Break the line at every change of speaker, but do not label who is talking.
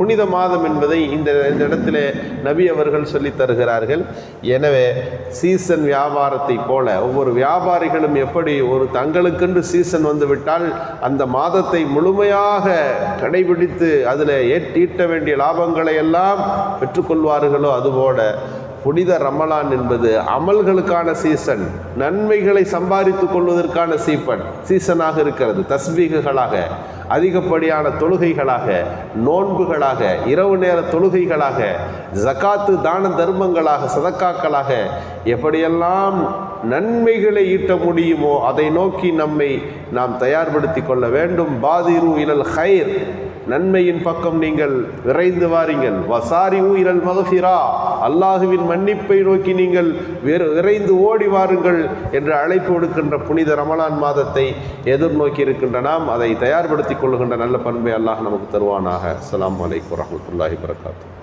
புனித மாதம் என்பதை இந்த இந்த இடத்திலே நபி அவர்கள் சொல்லித் தருகிறார்கள். எனவே சீசன் வியாபாரத்தை போல ஒவ்வொரு வியாபாரிகளும் எப்படி ஒரு தங்களுக்கென்று சீசன் வந்துவிட்டால் அந்த மாதத்தை முழுமையாக கடைபிடித்து அதில் ஏற்றீட்ட வேண்டிய லாபங்களை எல்லாம் பெற்றுக்கொள்வார்களோ அதுபோல புனித ரமலான் என்பது அமல்களுக்கான சீசன் நன்மைகளை சம்பாதித்து கொள்வதற்கான சீப்பன் சீசனாக இருக்கிறது. தஸ்பீகுகளாக அதிகப்படியான தொழுகைகளாக நோன்புகளாக இரவு நேர தொழுகைகளாக ஜக்காத்து தான தர்மங்களாக சதக்காக்களாக எப்படியெல்லாம் நன்மைகளை ஈட்ட முடியுமோ அதை நோக்கி நம்மை நாம் தயார்படுத்தி கொள்ள வேண்டும். பாதிரு இலல் ஹைர் நன்மையின் பக்கம் நீங்கள் விரைந்து வாருங்கள். வசாரி இலல் மகசிரா அல்லாஹுவின் மன்னிப்பை நோக்கி நீங்கள் விரைந்து ஓடி வாருங்கள் என்று அழைப்பு விடுக்கின்ற புனித ரமலான் மாதத்தை எதிர்நோக்கி இருக்கின்ற நாம் அதை தயார்படுத்திக் கொள்ளுகின்ற நல்ல பண்பை அல்லாஹ் நமக்கு தருவானாக. அஸ்லாம் வலைக்கம் வரமத்துல்லாஹி வரகாத்து